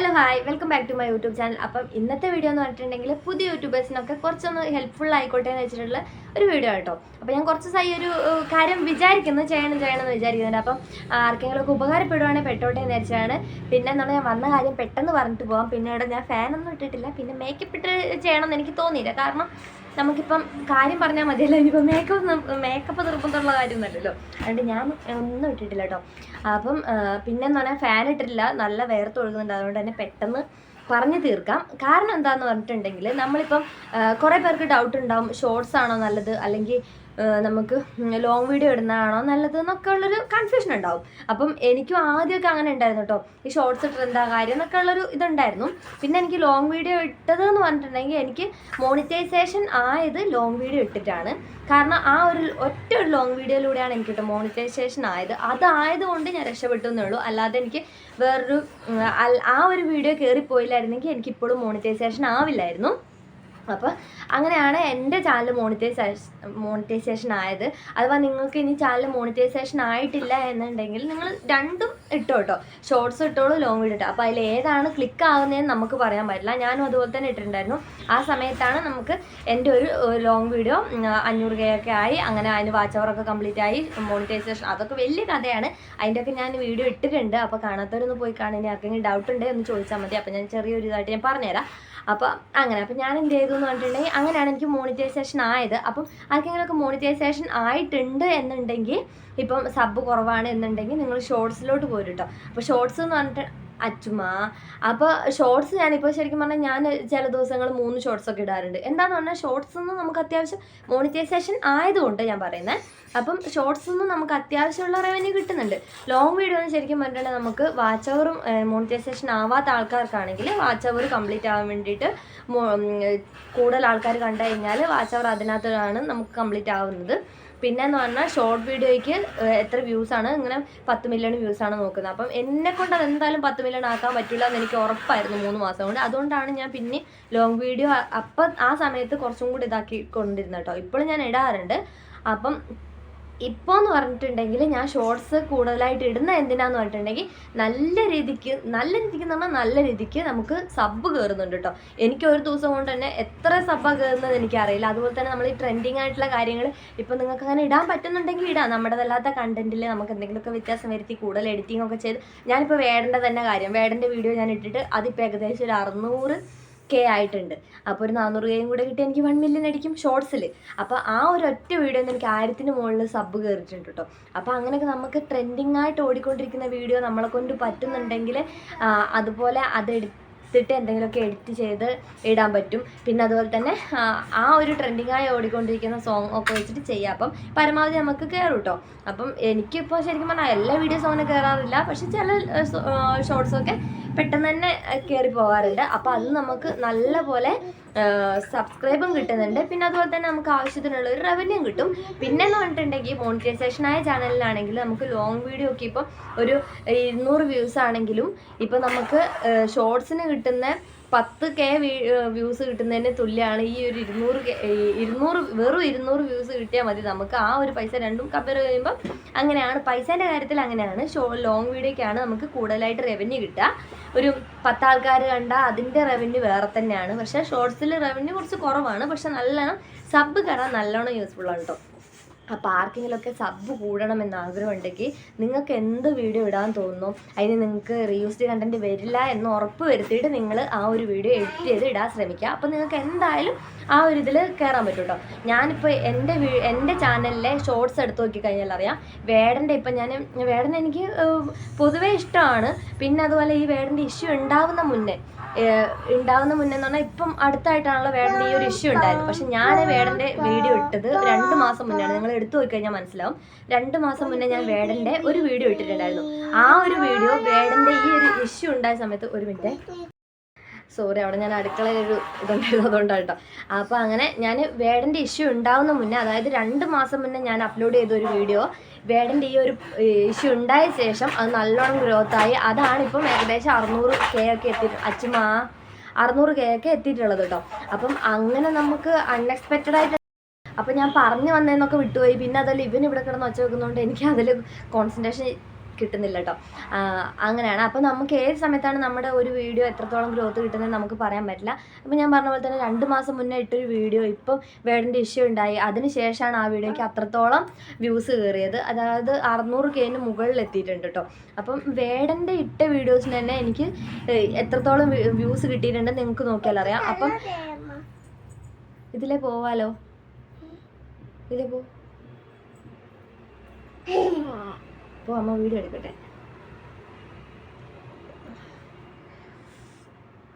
Hello hi welcome back to my YouTube channel അപ്പം ഇന്നത്തെ video എന്ന് പറഞ്ഞിട്ടുണ്ടെങ്കിൽ പുതിയ യൂട്യൂബേഴ്സിനൊക്കെ കുറച്ചൊന്ന് ഹെൽപ്ഫുൾ ആയിക്കോട്ടെ എന്ന് വെച്ചിട്ടുള്ള ഒരു വീഡിയോ കേട്ടോ അപ്പോൾ ഞാൻ കുറച്ച് ദിവസമായി ഒരു കാര്യം വിചാരിക്കുന്നു. ചെയ്യണം ചെയ്യണം എന്ന് വിചാരിക്കുന്നുണ്ട്. അപ്പം ആർക്കെങ്കിലും ഒക്കെ ഉപകാരപ്പെടുവാണെങ്കിൽ പെട്ടോട്ടെ എന്ന് വിചാരിച്ചാണ്. പിന്നെ നമ്മൾ ഞാൻ വന്ന കാര്യം പെട്ടെന്ന് പറഞ്ഞിട്ട് പോകാം പിന്നെ ഇവിടെ ഞാൻ ഫാനൊന്നും ഇട്ടിട്ടില്ല. പിന്നെ മേക്കപ്പ് ഇട്ട് ചെയ്യണം എന്ന് എനിക്ക് തോന്നിയില്ല. കാരണം നമുക്കിപ്പം കാര്യം പറഞ്ഞാൽ മതിയല്ലോ. ഇനിയിപ്പോൾ മേക്കപ്പ് മേക്കപ്പ് നിർബന്ധമുള്ള കാര്യമൊന്നുമല്ലല്ലോ. അതുകൊണ്ട് ഞാൻ ഒന്നും ഇട്ടിട്ടില്ല കേട്ടോ അപ്പം പിന്നെന്ന് പറഞ്ഞാൽ ഫാൻ ഇട്ടിട്ടില്ല. നല്ല വേർത്ത് ഒഴുകുന്നുണ്ട്. അതുകൊണ്ട് തന്നെ പെട്ടെന്ന് പറഞ്ഞു തീർക്കാം. കാരണം എന്താന്ന് പറഞ്ഞിട്ടുണ്ടെങ്കിൽ നമ്മളിപ്പം കുറേ പേർക്ക് ഡൗട്ട് ഉണ്ടാവും. ഷോർട്സ് ആണോ നല്ലത്? അല്ലെങ്കിൽ നമുക്ക് ലോങ് വീഡിയോ ഇടുന്നതാണോ നല്ലത് എന്നൊക്കെ ഉള്ളൊരു കൺഫ്യൂഷൻ ഉണ്ടാവും. അപ്പം എനിക്കും ആദ്യമൊക്കെ അങ്ങനെ ഉണ്ടായിരുന്നു കേട്ടോ ഈ ഷോർട്സ് ഇട്ട് എന്താ കാര്യം എന്നൊക്കെ ഉള്ളൊരു ഇതുണ്ടായിരുന്നു. പിന്നെ എനിക്ക് ലോങ് വീഡിയോ ഇട്ടത് എന്ന് പറഞ്ഞിട്ടുണ്ടെങ്കിൽ എനിക്ക് മോണിറ്റൈസേഷൻ ആയത് ലോങ് വീഡിയോ ഇട്ടിട്ടാണ്. കാരണം ആ ഒരു ഒറ്റ ഒരു ലോങ് വീഡിയോയിലൂടെയാണ് എനിക്ക് കിട്ടും മോണിറ്റൈസേഷൻ ആയത്. അതായതുകൊണ്ട് ഞാൻ രക്ഷപ്പെട്ടു എന്നേ ഉള്ളൂ അല്ലാതെ എനിക്ക് വേറൊരു ആ ഒരു വീഡിയോ കയറിപ്പോയില്ലായിരുന്നെങ്കിൽ എനിക്കിപ്പോഴും മോണിറ്റൈസേഷൻ ആവില്ലായിരുന്നു. അപ്പോൾ അങ്ങനെയാണ് എന്റെ ചാനൽ മോണിറ്റൈസേഷൻ മോണിറ്റൈസേഷൻ ആയത്. അഥവാ നിങ്ങൾക്ക് ഇനി ചാനൽ മോണിറ്റൈസേഷൻ ആയിട്ടില്ല എന്നുണ്ടെങ്കിൽ നിങ്ങൾ രണ്ടും ഇട്ടോ കേട്ടോ ഷോർട്സ് ഇട്ടോളൂ ലോങ് വീഡിയോ ഇട്ടോ. അപ്പോൾ അതിൽ ഏതാണ് ക്ലിക്ക് ആവുന്നതെന്ന് നമുക്ക് പറയാൻ പറ്റില്ല. ഞാനും അതുപോലെ തന്നെ ഇട്ടിട്ടുണ്ടായിരുന്നു. ആ സമയത്താണ് നമുക്ക് എന്റെ ഒരു ലോങ് വീഡിയോ അഞ്ഞൂറ് കെ ഒക്കെ ആയി. അങ്ങനെ അതിന് വാച്ച് അവറൊക്കെ കംപ്ലീറ്റ് ആയി. മോണിറ്റൈസേഷൻ അതൊക്കെ വലിയ കഥയാണ്. അതിന്റെയൊക്കെ ഞാൻ വീഡിയോ ഇട്ടിട്ടുണ്ട്. അപ്പോൾ കാണാത്തവരൊന്ന് പോയി കാണാൻ ആർക്കെങ്കിലും ഡൗട്ട് ഉണ്ടെങ്കിൽ എന്ന് ചോദിച്ചാൽ മതി. അപ്പോൾ ഞാൻ ചെറിയൊരു ഇതായിട്ട് ഞാൻ പറഞ്ഞുതരാം. അപ്പോൾ അങ്ങനെ അപ്പോൾ ഞാൻ എന്ത് ചെയ്തു എന്ന് പറഞ്ഞിട്ടുണ്ടെങ്കിൽ അങ്ങനെയാണ് എനിക്ക് മോണിറ്റൈസേഷൻ ആയത്. അപ്പം ആർക്കെങ്കിലുമൊക്കെ മോണിറ്റൈസേഷൻ ആയിട്ടുണ്ട് എന്നുണ്ടെങ്കിൽ ഇപ്പം സബ് കുറവാണ് എന്നുണ്ടെങ്കിൽ നിങ്ങൾ ഷോർട്സിലോട്ട് പോരും കേട്ടോ അപ്പോൾ ഷോർട്സ് എന്ന് പറഞ്ഞിട്ട് അച്ചുമ. അപ്പോൾ ഷോർട്സ് ഞാനിപ്പോൾ ശരിക്കും പറഞ്ഞാൽ ഞാൻ ചില ദിവസങ്ങൾ മൂന്ന് ഷോർട്സ് ഒക്കെ ഇടാറുണ്ട്. എന്താന്ന് പറഞ്ഞാൽ ഷോർട്സ് നിന്ന് നമുക്ക് അത്യാവശ്യം മോണിറ്റൈസേഷൻ ആയതുകൊണ്ട് ഞാൻ പറയുന്നത് അപ്പം ഷോർട്സ് നിന്ന് നമുക്ക് അത്യാവശ്യമുള്ള റവന്യൂ കിട്ടുന്നുണ്ട്. ലോങ് വീഡിയോ എന്ന് ശരിക്കും പറഞ്ഞിട്ടുണ്ടെങ്കിൽ നമുക്ക് വാച്ച് അവറും മോണിറ്റൈസേഷൻ ആവാത്ത ആൾക്കാർക്കാണെങ്കിൽ വാച്ച് അവർ കംപ്ലീറ്റ് ആവാൻ വേണ്ടിയിട്ട് കൂടുതൽ ആൾക്കാർ കണ്ടു കഴിഞ്ഞാൽ വാച്ച് അവർ അതിനകത്താണ് നമുക്ക് കംപ്ലീറ്റ് ആവുന്നത്. പിന്നെ എന്ന് പറഞ്ഞാൽ ഷോർട്ട് വീഡിയോയ്ക്ക് എത്ര വ്യൂസ് ആണ്? ഇങ്ങനെ പത്ത് മില്യൺ വ്യൂസ് ആണ് നോക്കുന്നത്. അപ്പം എന്നെ കൊണ്ട് അത് എന്തായാലും പത്ത് മില്യൺ ആക്കാൻ പറ്റില്ല എന്ന് എനിക്ക് ഉറപ്പായിരുന്നു മൂന്ന് മാസം കൊണ്ട്. അതുകൊണ്ടാണ് ഞാൻ പിന്നെ ലോങ് വീഡിയോ അപ്പം ആ സമയത്ത് കുറച്ചും കൂടി ഇതാക്കി കൊണ്ടിരുന്നത് കേട്ടോ ഇപ്പോഴും ഞാൻ ഇടാറുണ്ട്. അപ്പം ഇപ്പോൾ എന്ന് പറഞ്ഞിട്ടുണ്ടെങ്കിൽ ഞാൻ ഷോർട്സ് കൂടുതലായിട്ട് ഇടുന്ന എന്തിനാന്ന് പറഞ്ഞിട്ടുണ്ടെങ്കിൽ നല്ല രീതിക്ക് നല്ല രീതിക്ക് എന്ന് പറഞ്ഞാൽ നല്ല രീതിക്ക് നമുക്ക് സബ്ബ് കയറുന്നുണ്ട് കേട്ടോ എനിക്ക് ഒരു ദിവസം കൊണ്ട് തന്നെ എത്ര സബ്ബാണ് കയറുന്നത് എനിക്കറിയില്ല. അതുപോലെ തന്നെ നമ്മൾ ഈ ട്രെൻഡിങ് ആയിട്ടുള്ള കാര്യങ്ങൾ ഇപ്പോൾ നിങ്ങൾക്ക് അങ്ങനെ ഇടാൻ പറ്റുന്നുണ്ടെങ്കിൽ ഇടാം. നമ്മുടേതല്ലാത്ത കണ്ടന്റിൽ നമുക്ക് എന്തെങ്കിലുമൊക്കെ വ്യത്യാസം വരുത്തി കൂടുതൽ എഡിറ്റിംഗ് ഒക്കെ ചെയ്ത് ഞാനിപ്പോൾ വേടന്റെ തന്നെ കാര്യം വേടന്റെ വീഡിയോ ഞാൻ ഇട്ടിട്ട് അതിപ്പോൾ ഏകദേശം ഒരു അറുന്നൂറ് കെ ആയിട്ടുണ്ട്. അപ്പോൾ ഒരു നാനൂറ് കെയും കൂടെ കിട്ടി എനിക്ക് വൺ മില്യൺ അടിക്കും ഷോർട്സിൽ അപ്പോൾ ആ ഒരു ഒറ്റ വീഡിയോ എനിക്ക് ആയിരത്തിന് മുകളിൽ സബ് കയറിയിട്ടുണ്ട് കേട്ടോ അപ്പോൾ അങ്ങനെയൊക്കെ നമുക്ക് ട്രെൻഡിങ് ആയിട്ട് ഓടിക്കൊണ്ടിരിക്കുന്ന വീഡിയോ നമ്മളെ കൊണ്ട് പറ്റുന്നുണ്ടെങ്കിൽ അതുപോലെ അത് എടുത്തിട്ട് എന്തെങ്കിലുമൊക്കെ എഡിറ്റ് ചെയ്ത് ഇടാൻ പറ്റും. പിന്നെ അതുപോലെ തന്നെ ആ ഒരു ട്രെൻഡിങ് ആയി ഓടിക്കൊണ്ടിരിക്കുന്ന സോങ് ഒക്കെ വെച്ചിട്ട് ചെയ്യാം. അപ്പം പരമാവധി നമുക്ക് കയറും കേട്ടോ അപ്പം എനിക്കിപ്പോൾ ശരിക്കും പറഞ്ഞാൽ എല്ലാ വീഡിയോസും അങ്ങനെ കയറാറില്ല പക്ഷെ ചില ഷോർട്സൊക്കെ പെട്ടെന്ന് തന്നെ കയറി പോകാറുണ്ട്. അപ്പോൾ അത് നമുക്ക് നല്ല പോലെ സബ്സ്ക്രൈബും കിട്ടുന്നുണ്ട്. പിന്നെ അതുപോലെ തന്നെ നമുക്ക് ആവശ്യത്തിനുള്ള ഒരു റവന്യൂ കിട്ടും. പിന്നെ എന്ന് പറഞ്ഞിട്ടുണ്ടെങ്കിൽ മോണിറ്റൈസേഷൻ ആയ ചാനലിലാണെങ്കിൽ നമുക്ക് ലോങ് വീഡിയോ ഒക്കെ ഇപ്പം ഒരു ഇരുന്നൂറ് വ്യൂസ് ആണെങ്കിലും ഇപ്പം നമുക്ക് ഷോർട്സിന് കിട്ടുന്ന പത്ത് കെ വ്യൂസ് കിട്ടുന്നതിന് തുല്യമാണ് ഈ ഒരു ഇരുന്നൂറ് ഇരുന്നൂറ് വെറും ഇരുന്നൂറ് വ്യൂസ് കിട്ടിയാൽ മതി നമുക്ക്. ആ ഒരു പൈസ രണ്ടും കമ്പയർ ചെയ്യുമ്പോൾ അങ്ങനെയാണ്. പൈസേന്റെ കാര്യത്തിൽ അങ്ങനെയാണ്. ഷോ ലോങ് വീഡിയോക്കാണ് നമുക്ക് കൂടുതലായിട്ട് റവന്യൂ കിട്ടുക. ഒരു പത്താൾക്കാർ കണ്ടാൽ അതിന്റെ റവന്യൂ വേറെ തന്നെയാണ്. പക്ഷേ ഷോർട്സിൽ റവന്യൂ കുറച്ച് കുറവാണ്. പക്ഷെ നല്ലോണം സബ് കയറാൻ നല്ലോണം യൂസ്ഫുൾ ആണ് കേട്ടോ അപ്പോൾ പാർക്കിങ്ങിലൊക്കെ സബ് കൂടണമെന്ന് ആഗ്രഹമുണ്ടെങ്കിൽ നിങ്ങൾക്ക് എന്ത് വീഡിയോ ഇടാൻ തോന്നുന്നു? അതിന് നിങ്ങൾക്ക് റീയൂസ്ഡ് കണ്ടന്റ് വരില്ല എന്ന് ഉറപ്പ് വരുത്തിയിട്ട് നിങ്ങൾ ആ ഒരു വീഡിയോ എഡിറ്റ് ചെയ്ത് ഇടാൻ ശ്രമിക്കുക. അപ്പോൾ നിങ്ങൾക്ക് എന്തായാലും ആ ഒരു ഇതിൽ കയറാൻ പറ്റും കേട്ടോ. ഞാനിപ്പോൾ എന്റെ എന്റെ ചാനലിലെ ഷോർട്സ് എടുത്ത് നോക്കിക്കഴിഞ്ഞാൽ അറിയാം. വേടന്റെ ഇപ്പം ഞാൻ വേടൻ എനിക്ക് പൊതുവേ ഇഷ്ടമാണ്. പിന്നെ അതുപോലെ ഈ വേടന്റെ ഇഷ്യൂ ഉണ്ടാവുന്ന മുന്നേ ഉണ്ടാവുന്ന മുന്നേ എന്ന് പറഞ്ഞാൽ ഇപ്പം അടുത്തായിട്ടാണല്ലോ വേടന്റെ ഈ ഒരു ഇഷ്യൂ ഉണ്ടായത്. പക്ഷെ ഞാൻ വേടന്റെ വീഡിയോ ഇട്ടത് രണ്ട് മാസം മുന്നെയാണ് നിങ്ങൾ എടുത്തു നോക്കി കഴിഞ്ഞാൽ മനസ്സിലാവും. രണ്ട് മാസം മുന്നേ ഞാൻ വേടന്റെ ഒരു വീഡിയോ ഇട്ടിട്ടുണ്ടായിരുന്നു. ആ ഒരു വീഡിയോ വേടന്റെ ഈ ഒരു ഇഷ്യൂ ഉണ്ടായ സമയത്ത് ഒരു മിനിറ്റ് സോറി അവിടെ ഞാൻ അടുക്കളയിൽ ഒരു ഇതുണ്ടായിരുന്നു അതുകൊണ്ടാണ് കേട്ടോ അപ്പോൾ അങ്ങനെ ഞാൻ വേടന്റെ ഇഷ്യൂ ഉണ്ടാവുന്ന മുന്നേ അതായത് രണ്ട് മാസം മുന്നേ ഞാൻ അപ്ലോഡ് ചെയ്ത ഒരു വീഡിയോ വേടന്റെ ഈ ഒരു ഇഷ്യൂ ഉണ്ടായ ശേഷം അത് നല്ലോണം ഗ്രോത്ത് ആയി. അതാണ് ഇപ്പം ഏകദേശം അറുന്നൂറ് കെ ഒക്കെ എത്തി അച്ചുമാ അറുന്നൂറ് കെ ഒക്കെ എത്തിയിട്ടുള്ളത് കേട്ടോ അപ്പം അങ്ങനെ നമുക്ക് അൺഎക്സ്പെക്റ്റഡ് ആയിട്ട് അപ്പം ഞാൻ പറഞ്ഞു വന്നതെന്നൊക്കെ വിട്ടുപോയി. പിന്നെ അതല്ല ഇവൻ ഇവിടെ കിടന്ന് ഒച്ച വെക്കുന്നതുകൊണ്ട് എനിക്ക് അതിൽ കോൺസെൻട്രേഷൻ കിട്ടുന്നില്ല കേട്ടോ അങ്ങനെയാണ്. അപ്പോൾ നമുക്ക് ഏത് സമയത്താണ് നമ്മുടെ ഒരു വീഡിയോ എത്രത്തോളം ഗ്രോത്ത് കിട്ടുന്നത് നമുക്ക് പറയാൻ പറ്റില്ല. അപ്പോൾ ഞാൻ പറഞ്ഞ പോലെ തന്നെ രണ്ട് മാസം മുന്നേ ഇട്ടൊരു വീഡിയോ ഇപ്പം വേടന്റെ ഇഷ്യൂ ഉണ്ടായി. അതിന് ശേഷമാണ് ആ വീഡിയോയ്ക്ക് അത്രത്തോളം വ്യൂസ് കയറിയത്. അതായത് അറുന്നൂറ് കെന് മുകളിൽ എത്തിയിട്ടുണ്ട് കേട്ടോ അപ്പം വേടന്റെ ഇട്ട വീഡിയോസിന് തന്നെ എനിക്ക് എത്രത്തോളം വ്യൂസ് കിട്ടിയിട്ടുണ്ട് നിങ്ങൾക്ക് നോക്കിയാൽ അറിയാം. അപ്പം ഇതിലേ പോവാലോ? ഇതിലേ പോ. പോ അമ്മ വീഡിയോ എടുക്കട്ടെ?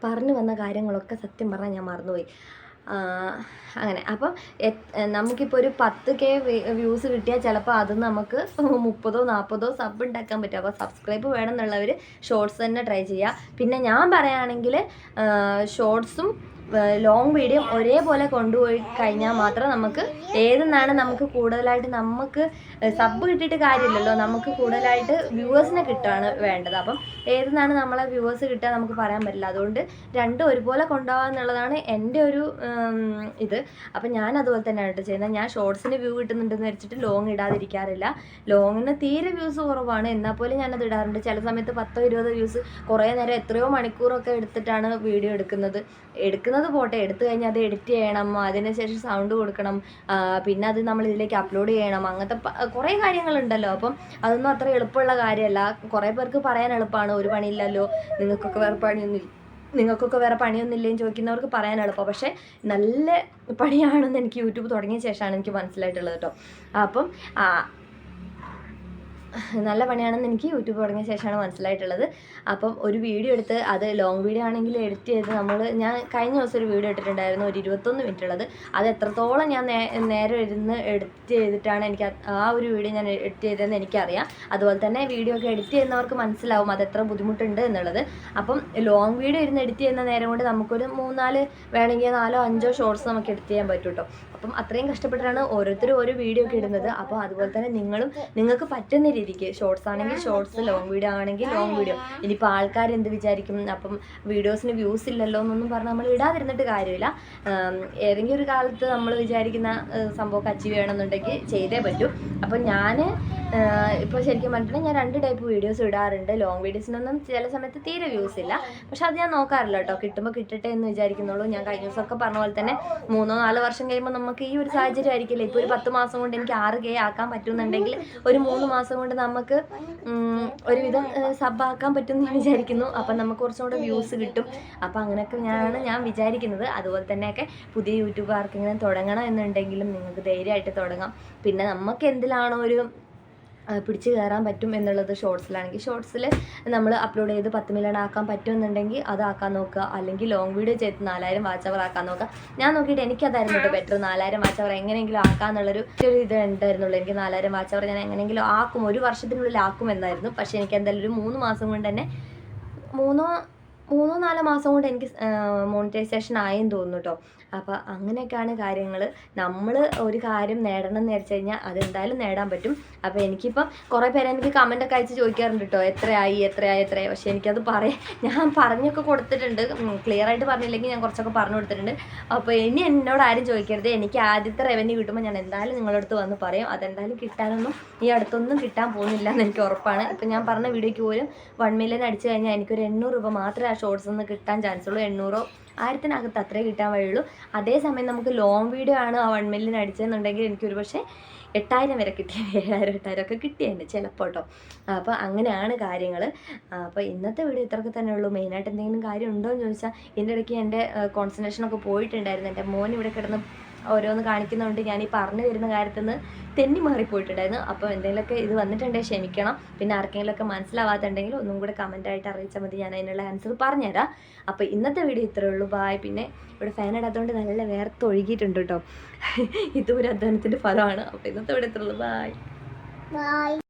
പറഞ്ഞു വന്ന കാര്യങ്ങളൊക്കെ സത്യം പറഞ്ഞാൽ ഞാൻ മറന്നുപോയി. അങ്ങനെ. അപ്പം നമുക്കിപ്പോൾ ഒരു പത്ത് കെ വ്യൂസ് കിട്ടിയാൽ ചിലപ്പോൾ അത് നമുക്ക് മുപ്പതോ നാൽപ്പതോ സബ് ഉണ്ടാക്കാൻ പറ്റും. അപ്പോൾ സബ്സ്ക്രൈബ് വേണമെന്നുള്ളവർ ഷോർട്സ് തന്നെ ട്രൈ ചെയ്യുക പിന്നെ ഞാൻ പറയുകയാണെങ്കിൽ ഷോർട്സും ലോങ് വീഡിയോ ഒരേപോലെ കൊണ്ടുപോയി കഴിഞ്ഞാൽ മാത്രം നമുക്ക് ഏതെന്നാണ് നമുക്ക് കൂടുതലായിട്ട് നമുക്ക് സബ് കിട്ടിയിട്ട് കാര്യമില്ലല്ലോ. നമുക്ക് കൂടുതലായിട്ട് വ്യൂവേഴ്സിനെ കിട്ടുകയാണ് വേണ്ടത്. അപ്പം ഏതെന്നാണ് നമ്മളെ വ്യൂവേഴ്സ് കിട്ടുക നമുക്ക് പറയാൻ പറ്റില്ല. അതുകൊണ്ട് രണ്ടും ഒരുപോലെ കൊണ്ടുപോകുക എന്നുള്ളതാണ് എന്റെ ഒരു ഇത്. അപ്പം ഞാൻ അതുപോലെ തന്നെയാണ് കേട്ടോ ചെയ്യുന്നത്. ഞാൻ ഷോർട്സിന് വ്യൂ കിട്ടുന്നുണ്ടെന്ന് വെച്ചിട്ട് ലോങ് ഇടാതിരിക്കാറില്ല. ലോങ്ങിന് തീരെ വ്യൂസ് കുറവാണ്. എന്നാൽ പോലും ഞാനത് ഇടാറുണ്ട്. ചില സമയത്ത് പത്തോ ഇരുപതോ വ്യൂസ് കുറേ നേരം എത്രയോ മണിക്കൂറൊക്കെ എടുത്തിട്ടാണ് വീഡിയോ എടുക്കുന്നത്. എടുക്കുന്നത് പോട്ടെ. എടുത്തു കഴിഞ്ഞാൽ അത് എഡിറ്റ് ചെയ്യണം അതിനുശേഷം സൗണ്ട് കൊടുക്കണം പിന്നെ അത് നമ്മൾ ഇതിലേക്ക് അപ്ലോഡ് ചെയ്യണം. അങ്ങനത്തെ കുറേ കാര്യങ്ങളുണ്ടല്ലോ. അപ്പം അതൊന്നും അത്ര എളുപ്പമുള്ള കാര്യമല്ല. കുറേ പേർക്ക് പറയാൻ എളുപ്പമാണ് ഒരു പണിയില്ലല്ലോ. നിങ്ങൾക്കൊക്കെ വേറെ പണിയൊന്നും നിങ്ങൾക്കൊക്കെ വേറെ പണിയൊന്നും ഇല്ലെന്ന് ചോദിക്കുന്നവർക്ക് പറയാൻ എളുപ്പം. പക്ഷേ നല്ല പണിയാണെന്ന് എനിക്ക് യൂട്യൂബ് തുടങ്ങിയ ശേഷമാണ് എനിക്ക് മനസ്സിലായിട്ടുള്ളത് കേട്ടോ അപ്പം നല്ല പണിയാണെന്ന് എനിക്ക് യൂട്യൂബ് തുടങ്ങിയ ശേഷമാണ് മനസ്സിലായിട്ടുള്ളത്. അപ്പം ഒരു വീഡിയോ എടുത്ത് അത് ലോങ് വീഡിയോ ആണെങ്കിൽ എഡിറ്റ് ചെയ്ത് നമ്മൾ ഞാൻ കഴിഞ്ഞ ദിവസം ഒരു വീഡിയോ ഇട്ടിട്ടുണ്ടായിരുന്നു ഒരു ഇരുപത്തൊന്ന് മിനിറ്റ് ഉള്ളത് അത് എത്രത്തോളം ഞാൻ നേരെ ഇരുന്ന് എഡിറ്റ് ചെയ്തിട്ടാണ് എനിക്ക് ആ ഒരു വീഡിയോ ഞാൻ എഡിറ്റ് ചെയ്തതെന്ന് എനിക്കറിയാം. അതുപോലെ തന്നെ വീഡിയോ ഒക്കെ എഡിറ്റ് ചെയ്യുന്നവർക്ക് മനസ്സിലാവും അത് എത്ര ബുദ്ധിമുട്ടുണ്ട് എന്നുള്ളത്. അപ്പം ലോങ് വീഡിയോ ഇരുന്ന് എഡിറ്റ് ചെയ്യുന്ന നേരം കൊണ്ട് നമുക്കൊരു മൂന്നാൽ വേണമെങ്കിൽ നാലോ അഞ്ചോ ഷോർട്സ് നമുക്ക് എഡിറ്റ് ചെയ്യാൻ പറ്റും കേട്ടോ അപ്പം അത്രയും കഷ്ടപ്പെട്ടാണ് ഓരോരുത്തരും ഓരോ വീഡിയോ ഒക്കെ ഇടുന്നത്. അപ്പോൾ അതുപോലെ തന്നെ നിങ്ങളും നിങ്ങൾക്ക് പറ്റുന്ന രീതിക്ക് ഷോർട്സ് ആണെങ്കിൽ ഷോർട്സ് ലോങ് വീഡിയോ ആണെങ്കിൽ ലോങ് വീഡിയോ ഇനിയിപ്പോൾ ആൾക്കാർ എന്ത് വിചാരിക്കും? അപ്പം വീഡിയോസിന് വ്യൂസ് ഇല്ലല്ലോ എന്നൊന്നും പറഞ്ഞ് നമ്മൾ ഇടാതിരുന്നിട്ട് കാര്യമില്ല. ഏതെങ്കിലും ഒരു കാലത്ത് നമ്മൾ വിചാരിക്കുന്ന സംഭവമൊക്കെ അച്ചീവ് ചെയ്യണമെന്നുണ്ടെങ്കിൽ ചെയ്തേ പറ്റൂ. അപ്പം ഞാൻ ഇപ്പോൾ ശരിക്കും പറഞ്ഞിട്ടുണ്ടെങ്കിൽ ഞാൻ രണ്ട് ടൈപ്പ് വീഡിയോസ് ഇടാറുണ്ട്. ലോങ് വീഡിയോസിനൊന്നും ചില സമയത്ത് തീരെ വ്യൂസ് ഇല്ല. പക്ഷെ അത് ഞാൻ നോക്കാറില്ല കേട്ടോ. കിട്ടുമ്പോൾ കിട്ടട്ടെ എന്ന് വിചാരിക്കുന്നുള്ളൂ. ഞാൻ കഴിഞ്ഞ ദിവസമൊക്കെ പറഞ്ഞ പോലെ തന്നെ മൂന്നോ നാലോ വർഷം കഴിയുമ്പോൾ നമുക്ക് ഈ ഒരു സാഹചര്യം ആയിരിക്കില്ല? ഇപ്പോൾ ഒരു പത്ത് മാസം കൊണ്ട് എനിക്ക് ആറ് കെ ആക്കാൻ പറ്റുന്നുണ്ടെങ്കിൽ ഒരു മൂന്ന് മാസം കൊണ്ട് നമുക്ക് ഒരുവിധം സബ് ആക്കാൻ പറ്റും എന്ന് വിചാരിക്കുന്നു. അപ്പം നമുക്ക് കുറച്ചും കൂടെ വ്യൂസ് കിട്ടും. അപ്പം അങ്ങനെയൊക്കെ ഞാനാണ് ഞാൻ വിചാരിക്കുന്നത്. അതുപോലെ തന്നെയൊക്കെ പുതിയ യൂട്യൂബ് ആർക്കെങ്കിലും തുടങ്ങണം എന്നുണ്ടെങ്കിലും നിങ്ങൾക്ക് ധൈര്യമായിട്ട് തുടങ്ങാം. പിന്നെ നമുക്ക് എന്തിലാണോ ഒരു പിടിച്ച് കയറാൻ പറ്റും എന്നുള്ളത് ഷോർട്സിലാണെങ്കിൽ. ഷോർട്സിൽ നമ്മൾ അപ്ലോഡ് ചെയ്ത് പത്ത് മില്യൺ ആക്കാൻ പറ്റുമെന്നുണ്ടെങ്കിൽ അതാക്കാൻ നോക്കുക. അല്ലെങ്കിൽ ലോങ് വീഡിയോ ചെയ്ത് നാലായിരം വാച്ച് അവർ ആക്കാൻ നോക്കുക. ഞാൻ നോക്കിയിട്ട് എനിക്കതായിരുന്നു കേട്ടോ ബെറ്റർ നാലായിരം വാച്ച് അവർ എങ്ങനെയെങ്കിലും ആക്കാന്നുള്ളൊരു ഒരു ഇത് ഉണ്ടായിരുന്നുള്ളൂ എനിക്ക് നാലായിരം വാച്ച് അവർ ഞാൻ എങ്ങനെയെങ്കിലും ആക്കും. ഒരു വർഷത്തിനുള്ളിൽ ആക്കും എന്നായിരുന്നു. പക്ഷേ എനിക്ക് എന്തായാലും ഒരു മൂന്ന് മാസം കൊണ്ട് തന്നെ മൂന്നോ മൂന്നോ നാലോ മാസം കൊണ്ട് എനിക്ക് മോണിറ്റൈസേഷൻ ആയെന്ന് തോന്നുന്നു കേട്ടോ അപ്പോൾ അങ്ങനെയൊക്കെയാണ് കാര്യങ്ങൾ നമ്മൾ ഒരു കാര്യം നേടണം എന്ന് വെച്ച് കഴിഞ്ഞാൽ അതെന്തായാലും നേടാൻ പറ്റും. അപ്പോൾ എനിക്കിപ്പം കുറേ പേര് എനിക്ക് കമന്റൊക്കെ അയച്ച് ചോദിക്കാറുണ്ട് കേട്ടോ എത്രയായി എത്രയായി എത്രയായി? പക്ഷേ എനിക്കത് പറയാം ഞാൻ പറഞ്ഞൊക്കെ കൊടുത്തിട്ടുണ്ട്. ക്ലിയർ ആയിട്ട് പറഞ്ഞില്ലെങ്കിൽ ഞാൻ കുറച്ചൊക്കെ പറഞ്ഞു കൊടുത്തിട്ടുണ്ട്. അപ്പോൾ ഇനി എന്നോട് ആരും ചോദിക്കരുത്. എനിക്ക് ആദ്യത്തെ റവന്യൂ കിട്ടുമ്പോൾ ഞാൻ എന്തായാലും നിങ്ങളുടെ അടുത്ത് വന്ന് പറയും. അതെന്തായാലും കിട്ടാനൊന്നും ഈ അടുത്തൊന്നും കിട്ടാൻ പോകുന്നില്ല എന്ന് എനിക്ക് ഉറപ്പാണ്. ഇപ്പം ഞാൻ പറഞ്ഞ വീഡിയോയ്ക്ക് പോലും വൺ മില്യൺ അടിച്ചു കഴിഞ്ഞാൽ എനിക്കൊരു എണ്ണൂറ് രൂപ മാത്രമേ ഷോർട്സ് നിന്ന് കിട്ടാൻ ചാൻസ് ഉള്ളൂ. എണ്ണൂറോ ആയിരത്തിനകത്ത് അത്രേ കിട്ടാൻ വഴിയുള്ളൂ. അതേസമയം നമുക്ക് ലോങ് വീഡിയോ ആണ് ആ വൺ മില്യൻ അടിച്ചതെന്നുണ്ടെങ്കിൽ എനിക്കൊരു പക്ഷേ എട്ടായിരം വരെ കിട്ടിയ ഏഴായിരം എട്ടായിരം ഒക്കെ കിട്ടിയതന്നെ ചിലപ്പോൾ കേട്ടോ അപ്പോൾ അങ്ങനെയാണ് കാര്യങ്ങൾ അപ്പോൾ ഇന്നത്തെ വീഡിയോ ഇത്രയൊക്കെ തന്നെ ഉള്ളൂ. മെയിനായിട്ട് എന്തെങ്കിലും കാര്യം ഉണ്ടോ എന്ന് ചോദിച്ചാൽ ഇതിന്റെ ഇടയ്ക്ക് എന്റെ കോൺസെൻട്രേഷനൊക്കെ പോയിട്ടുണ്ടായിരുന്നു. എന്റെ മോൻ ഇവിടെ കിടന്ന് ഓരോന്ന് കാണിക്കുന്നതുകൊണ്ട് ഞാൻ ഈ പറഞ്ഞു വരുന്ന കാര്യത്തിൽ നിന്ന് തെന്നി മാറിപ്പോയിട്ടുണ്ടായിരുന്നു. അപ്പോൾ എന്തെങ്കിലുമൊക്കെ ഇത് വന്നിട്ടുണ്ടെങ്കിൽ ക്ഷമിക്കണം. പിന്നെ ആർക്കെങ്കിലുമൊക്കെ മനസ്സിലാവാത്തുണ്ടെങ്കിൽ ഒന്നും കൂടെ കമന്റായിട്ട് അറിയിച്ചാൽ മതി. ഞാൻ അതിനുള്ള ആൻസർ പറഞ്ഞുതരാം. അപ്പോൾ ഇന്നത്തെ വീഡിയോ ഇത്രയേ ഉള്ളൂ. ബായ് പിന്നെ ഇവിടെ ഫാൻ ഇടാത്തതുകൊണ്ട് നല്ല വേർത്ത് ഒഴുകിയിട്ടുണ്ട് കേട്ടോ ഇതും ഒരു അധ്വാനത്തിന്റെ ഫലമാണ്. അപ്പോൾ ഇന്നത്തെ വീഡിയോ ഇത്രയേ ഉള്ളൂ. Bye Bye.